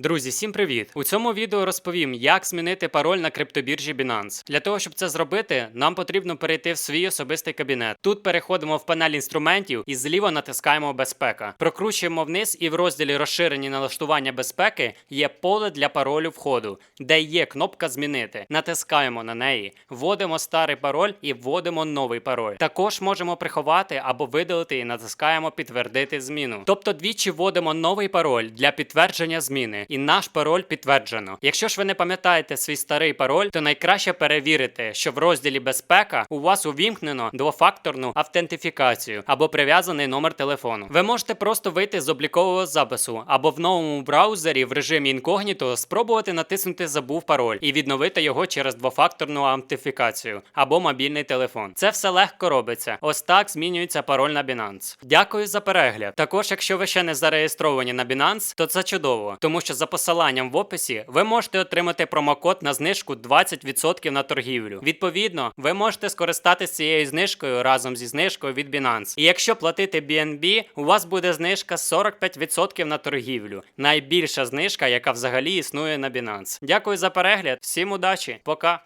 Друзі, всім привіт! У цьому відео розповім, як змінити пароль на криптобіржі Binance. Для того, щоб це зробити, нам потрібно перейти в свій особистий кабінет. Тут переходимо в панель інструментів і зліва натискаємо безпека. Прокручуємо вниз і в розділі розширені налаштування безпеки є поле для паролю входу, де є кнопка Змінити. Натискаємо на неї, вводимо старий пароль і вводимо новий пароль. Також можемо приховати або видалити і натискаємо підтвердити зміну. Тобто двічі вводимо новий пароль для підтвердження зміни, і наш пароль підтверджено. Якщо ж ви не пам'ятаєте свій старий пароль, то найкраще перевірити, що в розділі безпека у вас увімкнено двофакторну автентифікацію або прив'язаний номер телефону. Ви можете просто вийти з облікового запису або в новому браузері в режимі інкогніто спробувати натиснути Забув пароль і відновити його через двофакторну автентифікацію або мобільний телефон. Це все легко робиться. Ось так змінюється пароль на Binance. Дякую за перегляд. Також, якщо ви ще не зареєстровані на Binance, то це чудово, тому що за посиланням в описі ви можете отримати промокод на знижку 20% на торгівлю. Відповідно, ви можете скористатися цією знижкою разом зі знижкою від Binance. І якщо платити BNB, у вас буде знижка 45% на торгівлю. Найбільша знижка, яка взагалі існує на Binance. Дякую за перегляд, всім удачі, пока.